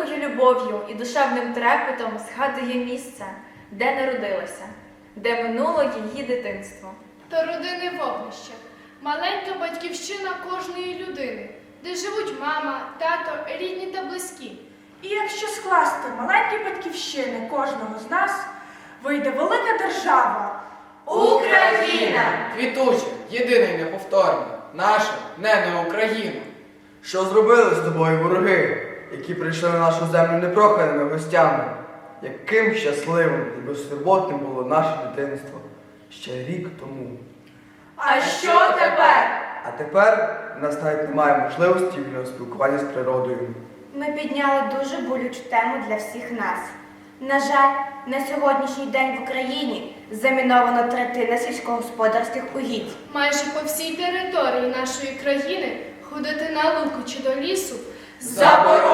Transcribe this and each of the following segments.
великою любов'ю і душевним трепетом згадує місце, де народилася, де минуло її дитинство. Та родини вогнище, маленька батьківщина кожної людини, де живуть мама, тато, рідні та близькі. І якщо скласти маленькі батьківщини кожного з нас, вийде велика держава. Україна! Квітуча, єдина і неповторна, наша не Україна. Що зробили з тобою вороги, які прийшли на нашу землю непроханими гостями? Яким щасливим і безтурботним було наше дитинство ще рік тому. А що тепер? А тепер в нас навіть немає можливості вільного спілкування з природою. Ми підняли дуже болючу тему для всіх нас. На жаль, на сьогоднішній день в Україні заміновано третина сільськогосподарських угідь. Майже по всій території нашої країни ходити на луку чи до лісу Заборонено.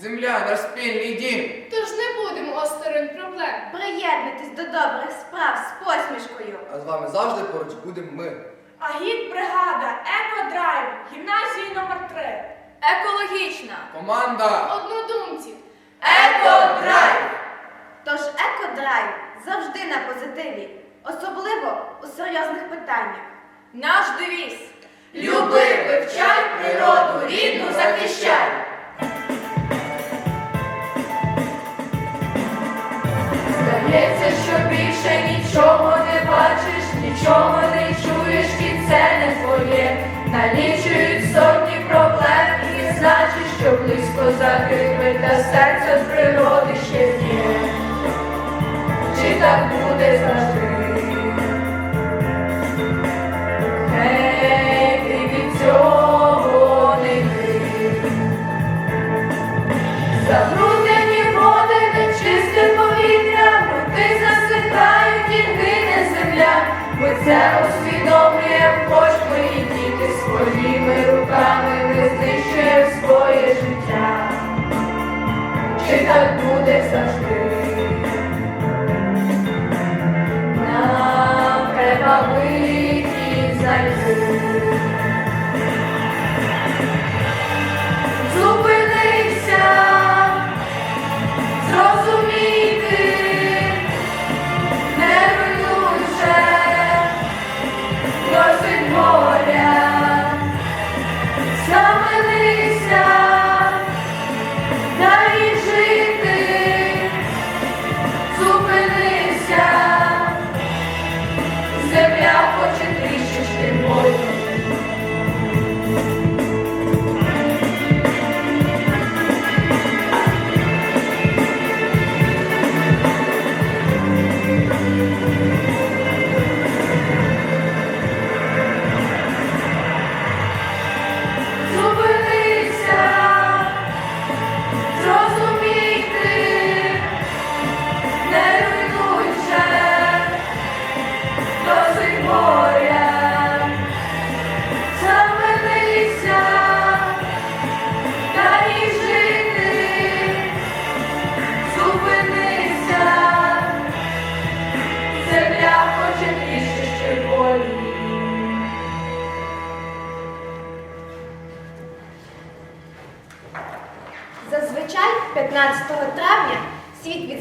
Земля наш спільний дім. Тож не будемо осторонь проблем. Приєднуйтесь до добрих справ з посмішкою. А з вами завжди поруч будемо ми. Агіт-бригада, екодрайв, гімназії номер 3 Екологічна. Команда. Однодумців. Екодрайв! Тож екодрайв завжди на позитиві, особливо у серйозних питаннях. Наш девіз. Люби, вивчай природу, рідну захищай. Більше нічого не бачиш, нічого не чуєш, і це не твоє. Налічують сотні проблем і значить, що близько загиби, та серце з природи ще є. Чи так буде завжди? Це усвідомлює і діти своїми руками не знищує своє життя. Чи так буде завжди? Нам треба вихід знайти.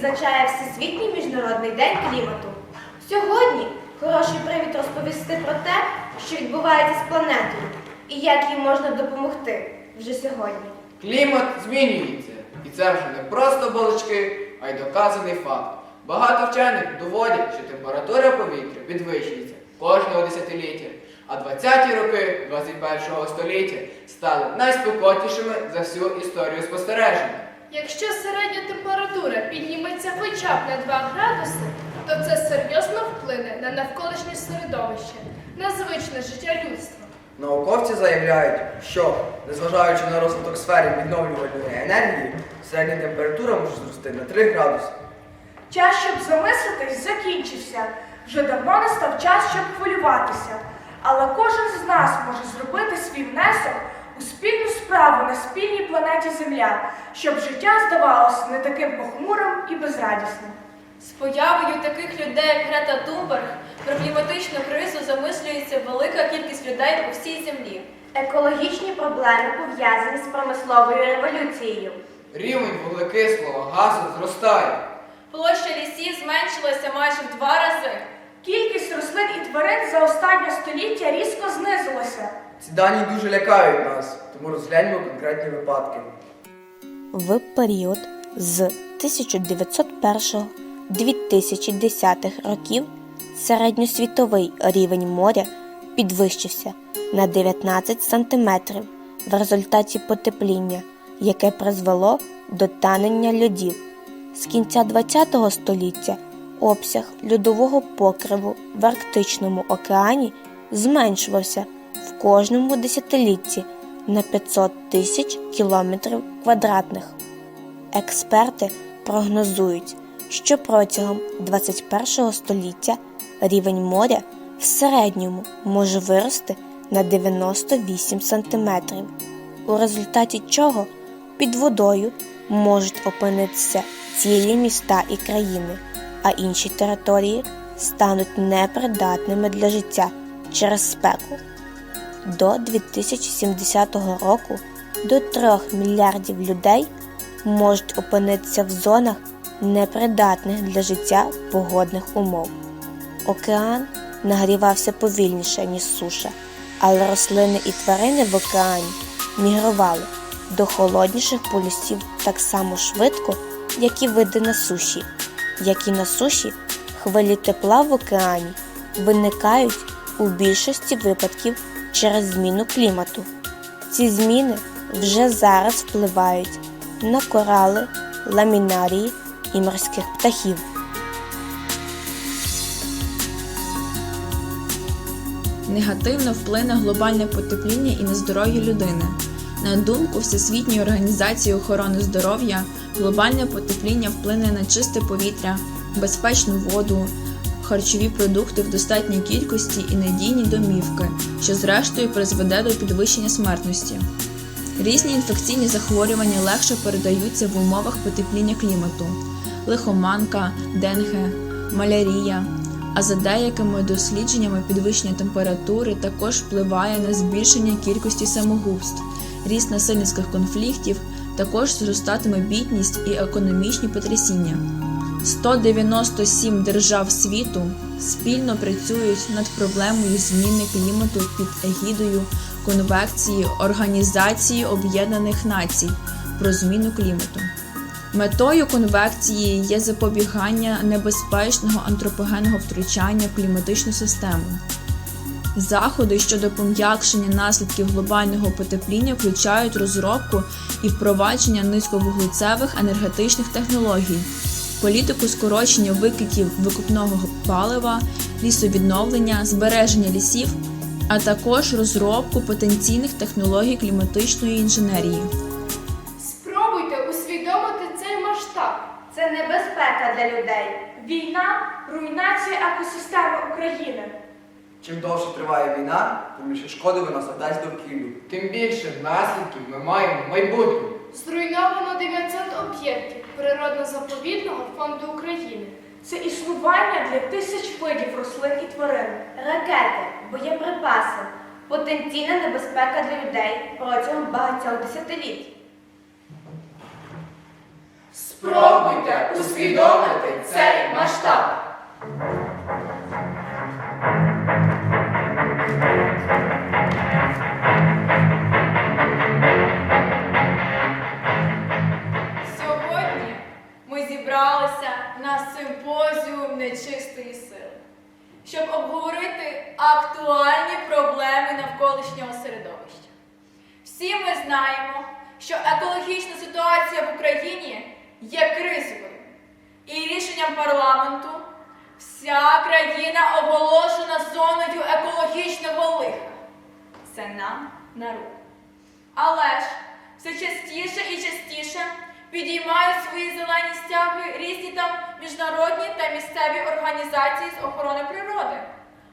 Відзначає Всесвітній міжнародний день клімату. Сьогодні хороший привід розповісти про те, що відбувається з планетою і як їй можна допомогти вже сьогодні. Клімат змінюється. І це вже не просто балачки, а й доказаний факт. Багато вчених доводять, що температура повітря підвищується кожного десятиліття, а 20-ті роки 21-го століття стали найспекотнішими за всю історію спостереження. Якщо середня температура підніметься хоча б на 2 градуси, то це серйозно вплине на навколишнє середовище, на звичне життя людства. Науковці заявляють, що, незважаючи на розвиток сфери відновлювальної енергії, середня температура може зрости на 3 градуси. Час, щоб замислитись, закінчився. Вже давно настав час, щоб хвилюватися. Але кожен з нас може зробити свій внесок у спільну справу на спільній планеті Земля, щоб життя здавалося не таким похмурим і безрадісним. З появою таких людей, як Грета Тунберг, про кліматичну кризу замислюється велика кількість людей по всій землі. Екологічні проблеми пов'язані з промисловою революцією. Рівень вуглекислого газу зростає. Площа лісів зменшилася майже в два рази. Кількість рослин і тварин за останнє століття різко знизилася. Ці дані дуже лякають нас, тому розгляньмо конкретні випадки. в період з 1901-2010 років середньосвітовий рівень моря підвищився на 19 см в результаті потепління, яке призвело до танення льодів. З кінця ХХ століття обсяг льодового покриву в Арктичному океані зменшувався в кожному десятилітті на 500 тисяч кілометрів квадратних. Експерти прогнозують, що протягом 21 століття рівень моря в середньому може вирости на 98 см, у результаті чого під водою можуть опинитися цілі міста і країни, а інші території стануть непридатними для життя через спеку. До 2070 року до 3 мільярдів людей можуть опинитися в зонах непридатних для життя погодних умов. Океан нагрівався повільніше, ніж суша, але рослини і тварини в океані мігрували до холодніших полюсів так само швидко, як і види на суші. Як і на суші, хвилі тепла в океані виникають у більшості випадків через зміну клімату. Ці зміни вже зараз впливають на корали, ламінарії і морських птахів. негативно вплине глобальне потепління і на здоров'я людини. На думку Всесвітньої організації охорони здоров'я, глобальне потепління вплине на чисте повітря, безпечну воду, харчові продукти в достатній кількості і надійні домівки, що зрештою призведе до підвищення смертності. Різні інфекційні захворювання легше передаються в умовах потепління клімату: лихоманка, денге, малярія. А за деякими дослідженнями підвищення температури також впливає на збільшення кількості самогубств, ріст насильницьких конфліктів, також зростатиме бідність і економічні потрясіння. 197 держав світу спільно працюють над проблемою зміни клімату під егідою Конвекції Організації Об'єднаних Націй про зміну клімату. Метою конвекції є запобігання небезпечного антропогенного втручання в кліматичну систему. Заходи щодо пом'якшення наслідків глобального потепління включають розробку і впровадження низьковуглецевих енергетичних технологій, політику скорочення викидів викопного палива, лісовідновлення, збереження лісів, а також розробку потенційних технологій кліматичної інженерії. Спробуйте усвідомити цей масштаб. Це небезпека для людей. Війна руйнація екосистеми України. Чим довше триває війна, тим більше шкоди вона завдасть довкіллю. Тим більше наслідків ми маємо в майбутньому. Зруйновано 900 об'єктів природно-заповідного фонду України. Це існування для тисяч видів рослин і тварин. Ракети, боєприпаси, потенційна небезпека для людей протягом багатьох десятиліть. Спробуйте усвідомити цей масштаб. На симпозіум нечистої сили, щоб обговорити актуальні проблеми навколишнього середовища. Всі ми знаємо, що екологічна ситуація в Україні є кризовою, і рішенням парламенту вся країна оголошена зоною екологічного лиха. Це нам на руку. Але ж все частіше і частіше підіймають свої зелені стяги різні там міжнародні та місцеві організації з охорони природи.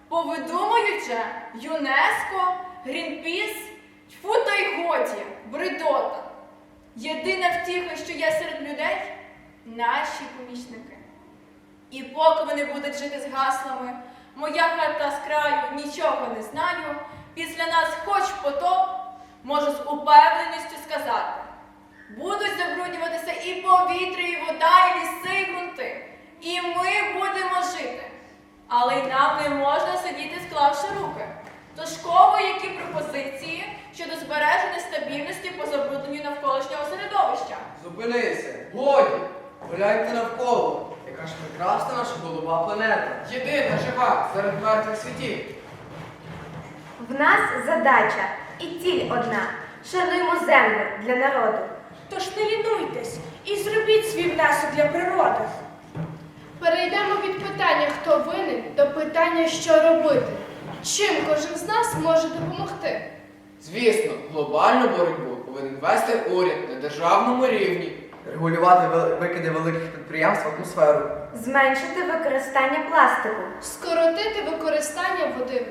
Повидумуючи ЮНЕСКО, Грінпіс, тьфу та й годі, бредота. Єдина втіха, що є серед людей наші помічники. І поки вони будуть жити з гаслами Моя хата з краю нічого не знаю, після нас хоч потоп, можу з упевненістю сказати. Будуть забруднюватися і повітря, і вода, і ліси, і ґрунти. І ми будемо жити. Але й нам не можна сидіти, склавши руки. Тож кого які пропозиції щодо збереження стабільності по забрудненню навколишнього середовища? Зупинися, годі, погляньте навколо, яка ж прекрасна наша голуба планета. Єдина жива серед мертвих світів. В нас задача і ціль одна. Шануємо землю для народу. Тож не лінуйтесь і зробіть свій внесок для природи. Перейдемо від питання, хто винен, до питання, що робити. Чим кожен з нас може допомогти? Звісно, глобальну боротьбу повинен вести уряд на державному рівні. Регулювати викиди великих підприємств в атмосферу. Зменшити використання пластику. Скоротити використання води.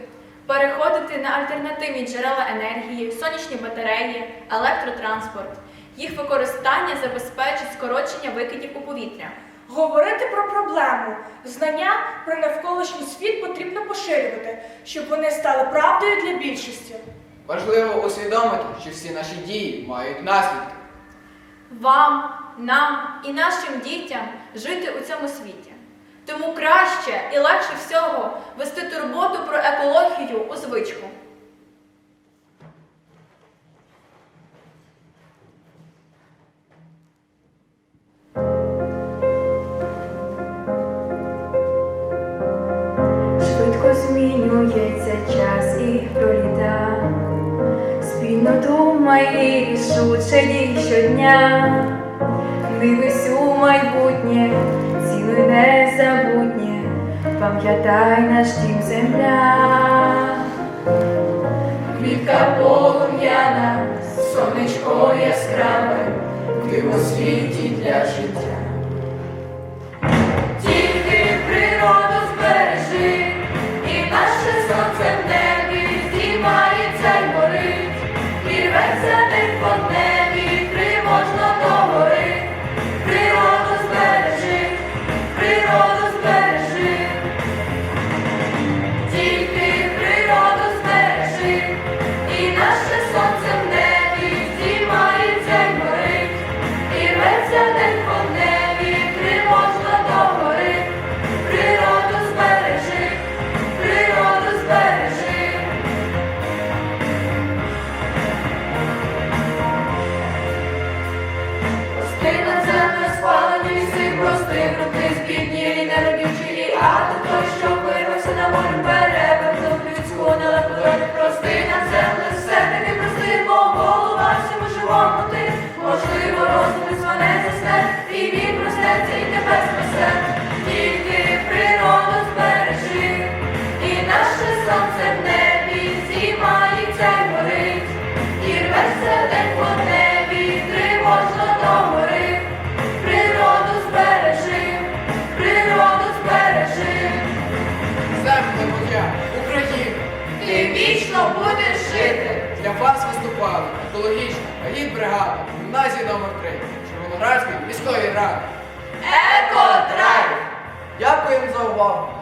Переходити на альтернативні джерела енергії, сонячні батареї, електротранспорт. Їх використання забезпечить скорочення викидів у повітря. Говорити про проблему, знання про навколишній світ потрібно поширювати, щоб вони стали правдою для більшості. Важливо усвідомити, що всі наші дії мають наслідки. Вам, нам і нашим дітям жити у цьому світі. Тому краще і легше всього вести турботу про екологію у звичку. І рішуче дій щодня. Дивись у майбутнє, ціле незабутнє, пам'ятай наш дім земля. Квітка полум'яна, сонечко яскраве, диво світі для життя. Тільки природу збережи, рветься день вічно буде жити. для вас виступали екологічна агітбригада гімназії номер 3 Червоноградської міської ради. Екодрайв! Дякуємо за увагу!